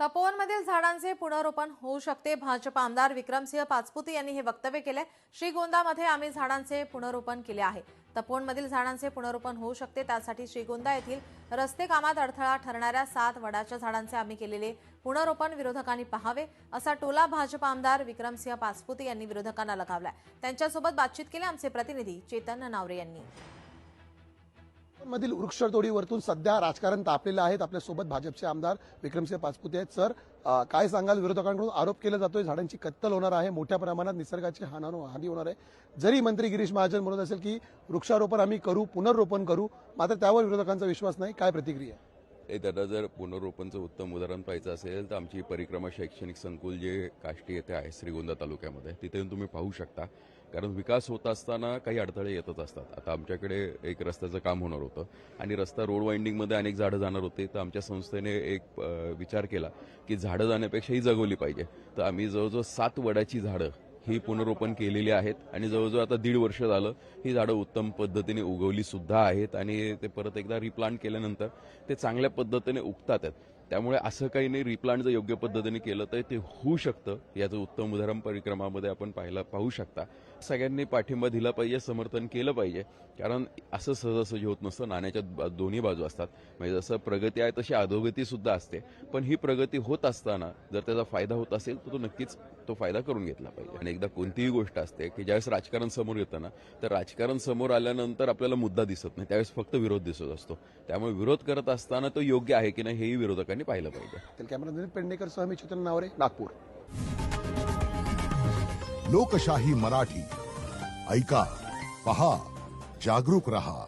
तपोवनमधील झाडांचे पुनरोपण होऊ शकते. भाजप आमदार विक्रमसिंह पाचपुते यांनी हे वक्तव्य केले श्रीगोंदामध्ये आम्ही झाडांचे पुनरोपण केले आहे. तपोवनमधील झाडांचे पुनरोपण होऊ शकते. त्यासाठी श्रीगोंदा येथील रस्ते कामात अडथळा ठरणाऱ्या सात वडाच्या झाडांचे आम्ही केलेले पुनरोपण विरोधकांनी पाहावे असा टोला भाजप आमदार विक्रमसिंह पाचपुते यांनी विरोधकांना लगावलाय. त्यांच्यासोबत बातचीत केली आमचे प्रतिनिधी चेतन नावरे यांनी. मधील वृक्षतोडीवरतून सध्या राजकारण तापलेलं आहे. आपल्यासोबत भाजपचे आमदार विक्रमसिंह पाचपुते आहेत. सर काय सांगाल? विरोधकांकडून आरोप केला जातोय. झाडांची कत्तल होणार आहे. मोठ्या प्रमाणात निसर्गाची हाना- हानी होणार आहे. जरी मंत्री गिरीश महाजन म्हणत असेल की वृक्षारोपण आम्ही करू पुनर्रोपण करू मात्र त्यावर विरोधकांचा विश्वास नाही. काय प्रतिक्रिया हे त्याला जर पुनरोपणचं उत्तम उदाहरण पाहायचं असेल तर आमची परिक्रमा शैक्षणिक संकुल जे काष्टी येथे आहे श्रीगोंदा तालुक्यामध्ये तिथे तुम्ही पाहू शकता. कारण विकास होत असताना काही अडथळे येतच असतात. आता आमच्याकडे एक रस्त्याचं काम होणार होतं आणि रस्ता रोड वाइंडिंगमध्ये अनेक झाडं जाणार होते. तर आमच्या संस्थेने एक विचार केला की झाडं जाण्यापेक्षा ही जगवली पाहिजे. तर आम्ही जवळजवळ सात वडाची झाडं ही पुनरोपण केलेली आहेत. आणि जवळजवळ आता दीड वर्ष झालं ही झाडं उत्तम पद्धतीने उगवली सुद्धा आहेत. आणि ते परत एकदा रिप्लांट केल्यानंतर ते चांगल्या पद्धतीने उगतात आहेत. त्यामुळे असं काही नाही रिप्लांट जर योग्य पद्धतीने केलं तर ते होऊ शकतं. याचं उत्तम उदाहरण परिक्रमामध्ये आपण पाहायला पाहू शकता. सगळ्यांनी पाठिंबा दिला पाहिजे समर्थन केलं पाहिजे. कारण असं सहजासहजी होत नसतं नाण्याच्या दोन्ही बाजू असतात. म्हणजे जसं प्रगती आहे तशी अधोगती सुद्धा असते. पण ही प्रगती होत असताना जर त्याचा फायदा होत असेल तर तो नक्कीच तो फायदा करून घेतला पाहिजे. आणि एकदा कोणतीही गोष्ट असते की ज्यावेळेस राजकारण समोर येतं ना तर राजकारण समोर आल्यानंतर आपल्याला मुद्दा दिसत नाही. त्यावेळेस फक्त विरोध दिसत असतो. त्यामुळे विरोध करत असताना तो योग्य आहे की नाही हेही विरोधकांनी पाहिलं पाहिजे. तर कॅमेरा पेडणेकर सह मी चेतन नावरे नागपूर. लोकशाही मराठी. ऐका पहा जागरूक रहा.